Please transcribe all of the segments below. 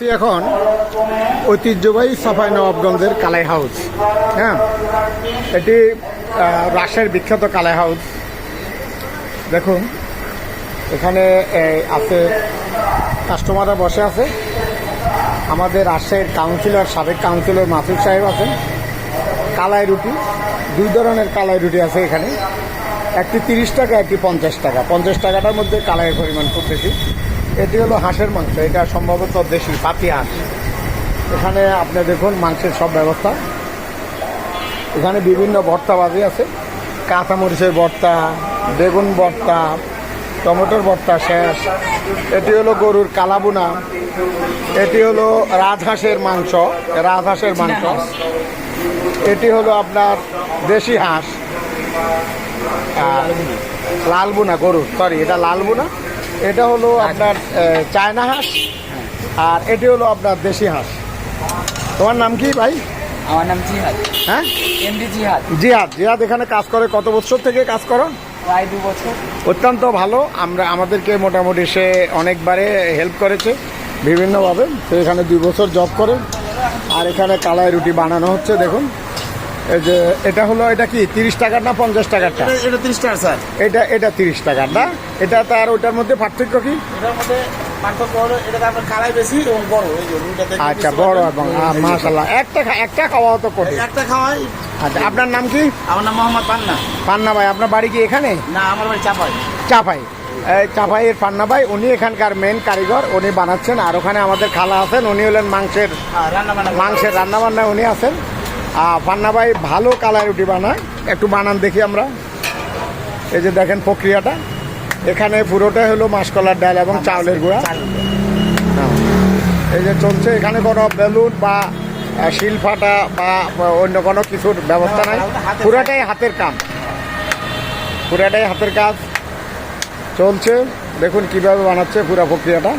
আছি এখন ঐতিহ্যবাহী সাফাই নবাবগঞ্জের কালাই হাউস। হ্যাঁ? এটি রাজশাহীর বিখ্যাত কালাই হাউস। দেখুন, এখানে আছে, কাস্টমাররা বসে আছে। আমাদের রাজশাহীর কাউন্সিলর, সাবেক কাউন্সিলর মাসুদ সাহেব আছেন। কালাই রুটি, দুই ধরনের কালাই রুটি আছে এখানে। একটি তিরিশ টাকা, একটি পঞ্চাশ টাকা। পঞ্চাশ টাকাটার মধ্যে কালাইয়ের পরিমাণ খুব বেশি। এটি হলো হাঁসের মাংস, এটা সম্ভবত দেশি, পাতি হাঁস। এখানে আপনি দেখুন মাংসের সব ব্যবস্থা। এখানে বিভিন্ন ভর্তাবাজি আছে। কাঁচামরিচের ভর্তা, বেগুন ভর্তা, টমেটোর ভর্তা শেষ। এটি হলো গরুর কালাবুনা। এটি হলো রাজহাঁসের মাংস রাজহাঁসের মাংস। এটি হলো আপনার দেশি হাঁস। লালবুনা, গরুর সরি এটা লালবুনা। এটা হলো আপনার চায়না হাঁস আর এটি হলো আপনার দেশি হাঁস। তোমার নাম কি ভাই? আমার নাম জিহাদ। হ্যাঁ? এমডি জিহাদ। জিহাদ। জিহাদ এখানে কাজ করে কত বছর থেকে কাজ করো? প্রায় দু বছর। অত্যন্ত ভালো। আমরা আমাদেরকে মোটামুটি সে অনেকবারে হেল্প করেছে বিভিন্নভাবে। সে এখানে দুই বছর জব করে। আর এখানে কালাই রুটি বানানো হচ্ছে দেখুন। এই যে এটা হলো এটা কি তিরিশ টাকার না পঞ্চাশ টাকারটা এটা- এটা তিরিশ টাকা স্যার। এটা এটা তিরিশ টাকার না? এটা তার ওইটার মধ্যে পার্থক্য কি? এটার মধ্যে আচ্ছা বড়। এবং মাশাল্লাহ একটা একটা খাওয়া তো কঠিন। একটা খাওয়াই। আচ্ছা আপনার নাম কি? আমার নাম মোহাম্মদ পান্না। পান্না ভাই আপনার বাড়ি কি এখানে? না আমার বাড়ি চাপাই। চাপাই। চাপাইয়ের পান্না ভাই উনি এখানকার মেন কারিগর উনি বানাচ্ছেন আর ওখানে আমাদের খালা আছেন উনি হলেন মাংসের মাংসের রান্না বান্না উনি আছেন। পান্না ভাই ভালো কালার রুটি বানায়। একটু বানান দেখি আমরা। এই যে দেখেন প্রক্রিয়াটা। এখানে পুরোটাই হলো মাসকলার ডাল এবং চাউলের গুঁড়া। হ্যাঁ। এই যে চলছে এখানে কোনো বেলুন বা শিল ফাটা বা বা অন্য কোনো কিছুর ব্যবস্থা নাই। পুরাটাই হাতের কাম পুরাটাই হাতের কাজ। চলছে। দেখুন কীভাবে বানাচ্ছে পুরা প্রক্রিয়াটা।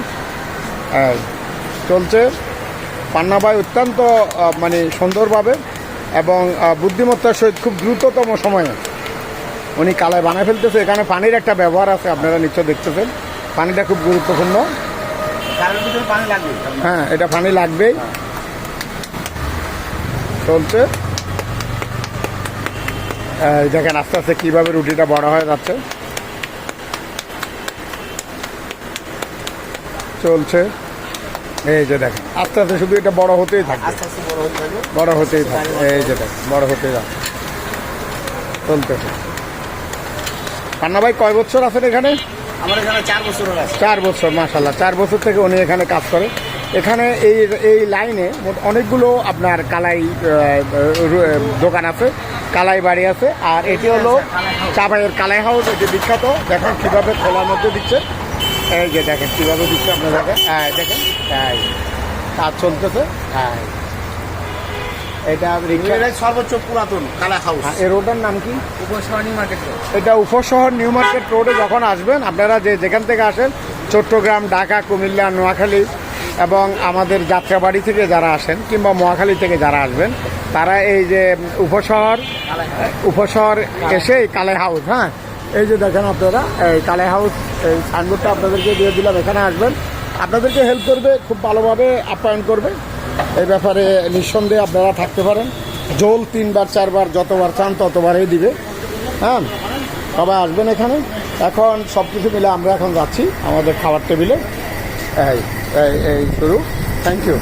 চলছে। পান্না ভাই অত্যন্ত মানে সুন্দরভাবে এবং বুদ্ধিমত্তার সহিত খুব দ্রুততম সময়ে উনি কালায় বানায় ফেলতেছে। এখানে পানির একটা ব্যবহার আছে, আপনারা নিশ্চয় দেখতেছেন। পানিটা খুব গুরুত্বপূর্ণ। হ্যাঁ এটা পানি লাগবেই। চলছে। দেখেন আস্তে আস্তে কীভাবে রুটিটা বড় হয়ে যাচ্ছে। চলছে। এই যে দেখেন আস্তে আস্তে শুধু এটা বড় হতেই আস্তে বড় হতেই থাকে এই যে দেখেন বড় হতেই থাকে চলতেছে পান্না ভাই কয় বছর আছেন এখানে? আমার এখানে চার বছর চার বছর মাসাল্লাহ চার বছর থেকে উনি এখানে কাজ করে। এখানে এই এই লাইনে অনেকগুলো আপনার কালাই দোকান আছে কালাই বাড়ি আছে আর এটি হলো চাপাইয়ের কালাই হাউস এটি বিখ্যাত। দেখেন কীভাবে খোলার মধ্যে দিচ্ছে। এই যে দেখেন কীভাবে দিচ্ছে আপনার দেখেন? হ্যাঁ দেখেন হ্যাঁ কাজ চলতেছে হ্যাঁ এটা সর্বোচ্চ পুরাতন কালা হাউস হ্যাঁ, এর ওটার নাম কি? উপসরণী মার্কেট রোড। এটা উপশহর নিউ মার্কেট রোডে যখন আসবেন আপনারা যে যেখান থেকে আসেন চট্টগ্রাম ঢাকা কুমিল্লা নোয়াখালী এবং আমাদের যাত্রাবাড়ি থেকে যারা আসেন কিংবা মহাখালী থেকে যারা আসবেন তারা এই যে উপশহর উপশহর এসে এই কালে হাউস হ্যাঁ? এই যে দেখেন আপনারা, এই কালে হাউস, এই সাইনবোর্ডটা আপনাদেরকে দিয়ে দিলাম, এখানে আসবেন। আপনাদেরকে হেল্প করবে, খুব ভালোভাবে আপ্যায়ন করবে। এই ব্যাপারে নিঃসন্দেহে আপনারা থাকতে পারেন। জোল তিনবার, চারবার, যতবার চান ততবারই দিবে। হ্যাঁ সবাই আসবেন এখানে। এখন সব কিছু মিলে আমরা এখন যাচ্ছি আমাদের খাবার টেবিলে। এই এই শুরু। Thank you